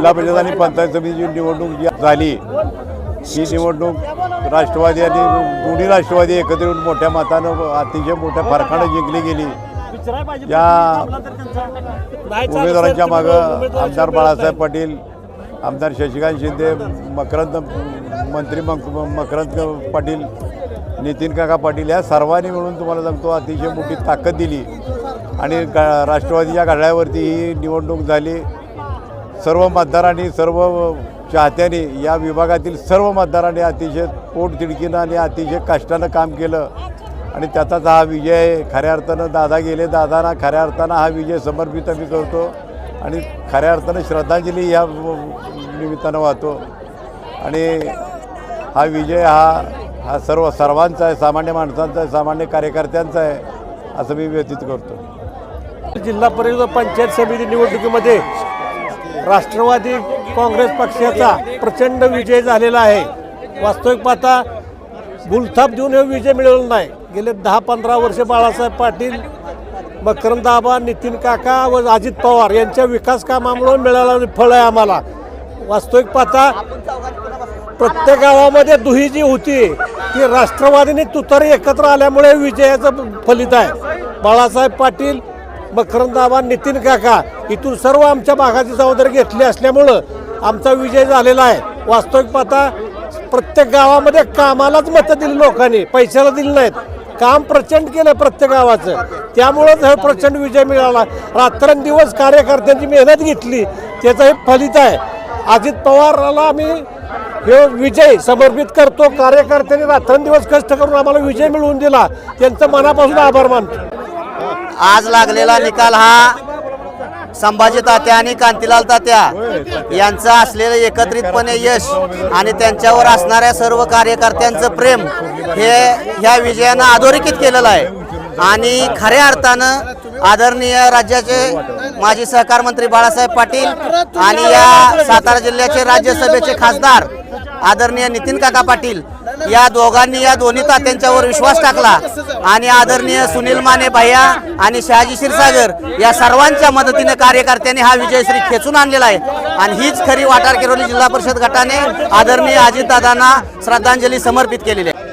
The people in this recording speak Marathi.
जिल्हा परिषद आणि पंचायत समितीची निवडणूक जी झाली ही निवडणूक राष्ट्रवादी आणि दोन्ही राष्ट्रवादी एकत्र येऊन मोठ्या मतानं अतिशय मोठ्या फरकानं जिंकली गेली. या उमेदवारांच्या मागं आमदार बाळासाहेब पाटील आमदार शशिकांत शिंदे मकरंद मंत्री मक मकरंद पाटील नितीन काका पाटील या सर्वांनी मिळून तुम्हाला सांगतो अतिशय मोठी ताकद दिली. आणि गा राष्ट्रवादीच्या घड्यावरती ही निवडणूक झाली. सर्व मतदारांनी सर्व चाहत्यांनी या विभागातील सर्व मतदारांनी अतिशय पोटतिडकीनं आणि अतिशय कष्टानं काम केलं. आणि त्याचाच हा विजय खऱ्या अर्थानं दादा गेले दादांना खऱ्या अर्थानं हा विजय समर्पित आम्ही करतो. आणि खऱ्या अर्थानं श्रद्धांजली या निमित्तानं वाहतो. आणि हा विजय हा हा सर्व सर्वांचा आहे सामान्य माणसांचा आहे सामान्य कार्यकर्त्यांचा आहे असं मी व्यतीत करतो. जिल्हा परिषद पंचायत समिती निवडणुकीमध्ये राष्ट्रवादी काँग्रेस पक्षाचा प्रचंड विजय झालेला आहे. वास्तविक पाहता गुलथाप देऊन हे विजय मिळवला नाही. गेले दहा पंधरा वर्ष बाळासाहेब पाटील मकरंद आबा नितीन काका व अजित पवार यांच्या विकास कामामुळे मिळाला फळ आहे आम्हाला. वास्तविक पाहता प्रत्येक गावामध्ये दुही जी होती ती राष्ट्रवादीने तुतारी एकत्र आल्यामुळे विजयाचं फलित आहे. बाळासाहेब पाटील मकरंदाबा नितीन काका इथून सर्व आमच्या भागाची जबाबदारी घेतली असल्यामुळं आमचा विजय झालेला आहे. वास्तविक पाहता प्रत्येक गावामध्ये कामालाच मतं दिली लोकांनी पैशाला दिली नाहीत. काम प्रचंड केलं प्रत्येक गावाचं. त्यामुळंच हा प्रचंड विजय मिळाला रात्रंदिवस कार्यकर्त्यांची मेहनत घेतली त्याचं हे फलित आहे. अजित पवारला आम्ही हे विजय समर्पित करतो. कार्यकर्त्यांनी रात्रंदिवस कष्ट करून आम्हाला विजय मिळवून दिला. त्यांचं मनापासून आभार मानतो. आज लागलेला निकाल हा संभाजी तात्या आणि कांतीलाल तात्या यांचं असलेलं एकत्रितपणे यश आणि त्यांच्यावर असणाऱ्या सर्व कार्यकर्त्यांचं प्रेम हे ह्या विजयानं अधोरेखित केलेलं आहे. आणि खऱ्या अर्थानं आदरणीय राज्याचे माजी सहकार मंत्री बाळासाहेब पाटील आणि या सातारा जिल्ह्याचे राज्यसभेचे खासदार आदरणीय नितीन काका पाटील या दोघांनी या दोन्ही तात्यांच्यावर विश्वास टाकला. आणि आदरणीय सुनील माने भैया आणि शहाजी क्षीरसागर या सर्वांच्या मदतीने कार्यकर्त्यांनी हा विजयश्री खेचून आणलेला आहे. आणि हीच खरी वाटार किरोली जिल्हा परिषद गटाने आदरणीय अजितदादांना श्रद्धांजली समर्पित केलेली आहे.